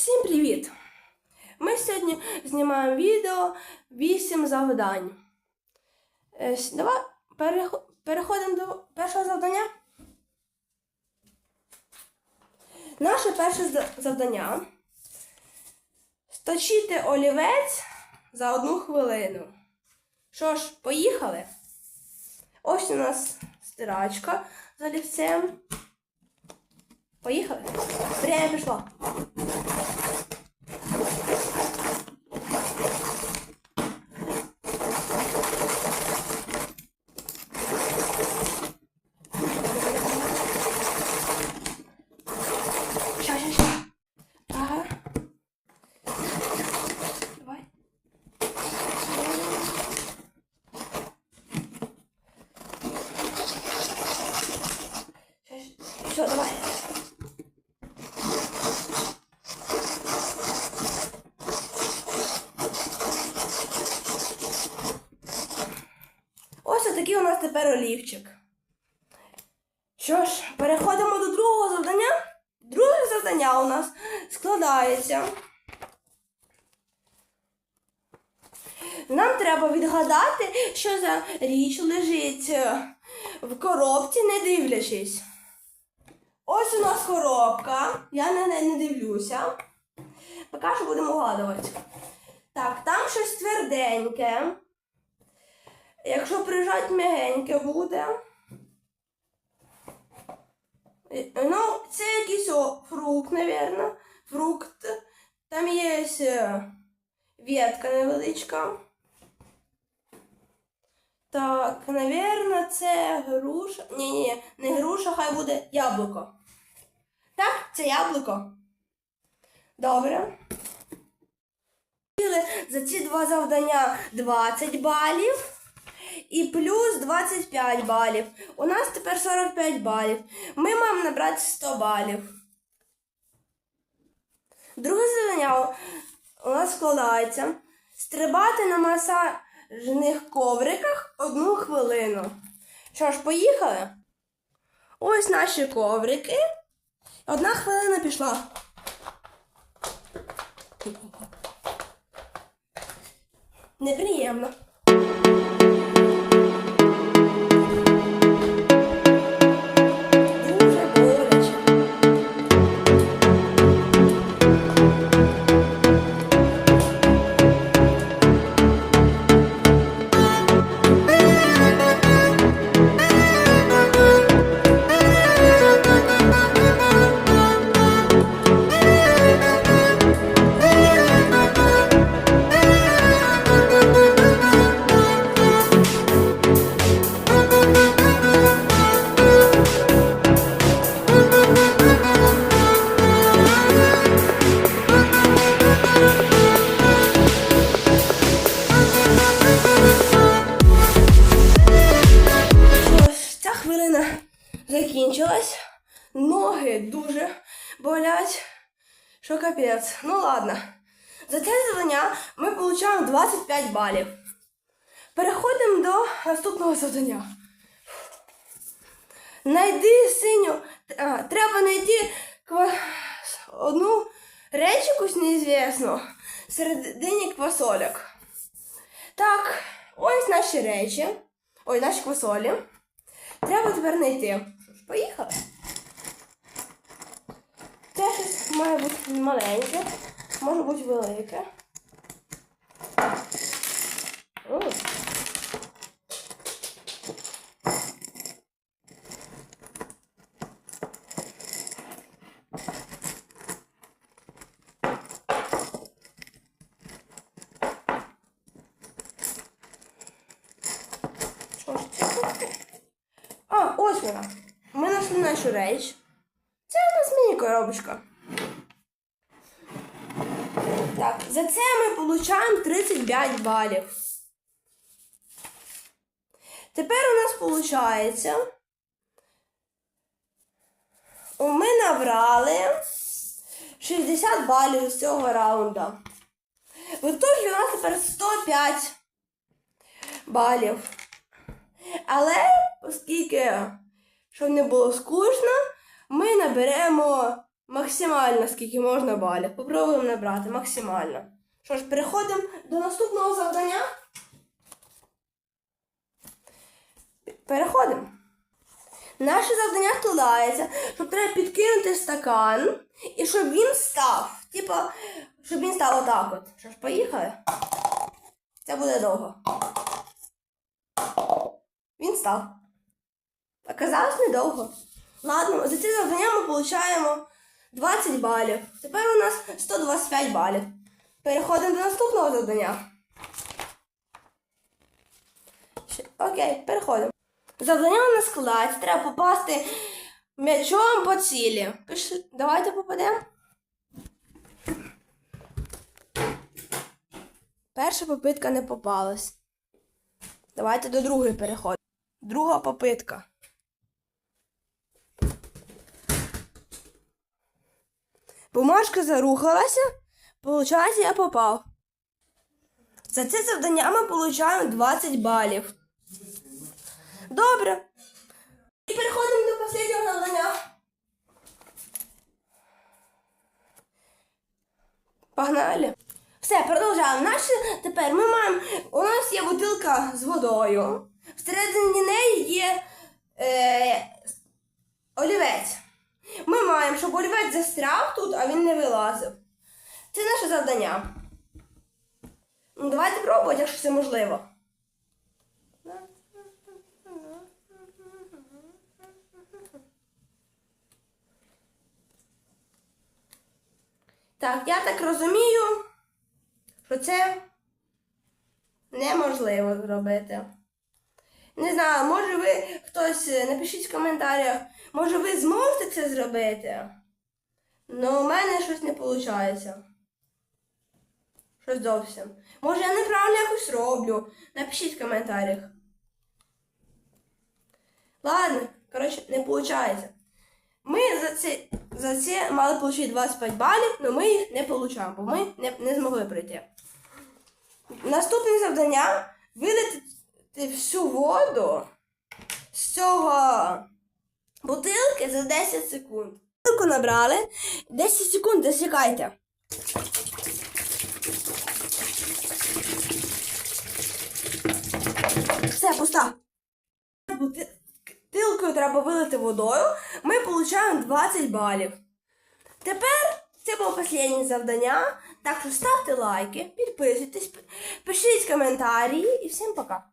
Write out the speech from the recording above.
Всім привіт! Ми сьогодні знімаємо відео 8 завдань. Е, Давай переходимо до першого завдання. Наше перше завдання сточити олівець за одну хвилину. Що ж, поїхали? Ось у нас стирачка з олівцем. Поїхали? Время пішло. Все, давай. Ось такий у нас тепер олівчик. Що ж, переходимо до другого завдання. Друге завдання у нас складається. Нам треба відгадати, що за річ лежить е, в коробці, не дивлячись. Ось у нас коробка. Я на неї не дивлюся. Поки що будемо вгадувати. Так, там щось тверденьке. Якщо прижать м'ягеньке буде. Ну, це якийсь о, фрукт, напевно. Фрукт. Там є е, ветка невеличка. Так, напевно, це груша. Ні, ні, не груша, хай буде яблуко. Так, це яблуко. Добре. За ці два завдання 20 балів і плюс 25 балів. У нас тепер 45 балів. Ми маємо набрати 100 балів. Друге завдання у- нас складається стрибати на масажних ковриках одну хвилину. Що ж, поїхали? Ось наші коврики. Одна хвилина пішла. Неприємно. Закінчилась. Ноги дуже болять. Що капець. Ну ладно. За це завдання ми отримуємо 25 балів. Переходимо до наступного завдання. Найди синю. А, треба знайти одну реч якусь неізвісну середині квасольок. Так, ось наші речі. Ой, наші квасолі. Треба тепер знайти. Поїхали. Це щось має бути маленьке, може бути велике. А, ось вона. Знайшли нашу реч. Це у нас міні-коробочка. Так, за це ми отримуємо 35 балів. Тепер у нас виходить. Ми набрали 60 балів з цього раунду. В итогі у нас тепер 105 балів. Але оскільки, щоб не було скучно, ми наберемо максимально, скільки можна балів. Попробуємо набрати максимально. Що ж, переходимо до наступного завдання. Переходимо. Наше завдання складається, щоб треба підкинути стакан і щоб він став. Типа, щоб він став отак от. Що ж, поїхали? Це буде довго. Він став. Оказалось недовго. Ладно, за це завдання ми отримуємо 20 балів. Тепер у нас 125 балів. Переходимо до наступного завдання. Окей, переходимо. Завдання у нас складається. Треба попасти м'ячом по цілі. Пішли. Давайте попадемо. Перша попитка не попалась. Давайте до другої переходимо. Друга попитка. Бумажка зарухалася, получається, я попав. За це завдання ми получаємо 20 балів. Добре. І переходимо до останнього завдання. Погнали. Все, продовжаємо. Наше тепер ми маємо. У нас є бутилка з водою. Всередині неї є е, олівець. Ми маємо, щоб олівець застряв тут, а він не вилазив. Це наше завдання. Ну, давайте пробувати, якщо це можливо. Так, я так розумію, що це неможливо зробити. Не знаю, може ви хтось напишіть в коментарях, може ви зможете це зробити? Ну, у мене щось не виходить. Щось зовсім. Може я неправильно якось роблю. Напишіть в коментарях. Ладно, коротше, не виходить. Ми за це, за це мали отримати 25 балів, але ми їх не отримали, бо ми не, не змогли пройти. Наступне завдання вилити всю воду з цього бутилки за 10 секунд. Бутилку набрали, 10 секунд засікайте. Все, пуста. Бутилкою треба вилити водою. Ми отримуємо 20 балів. Тепер це було останнє завдання. Так що ставте лайки, підписуйтесь, пишіть коментарі і всім пока.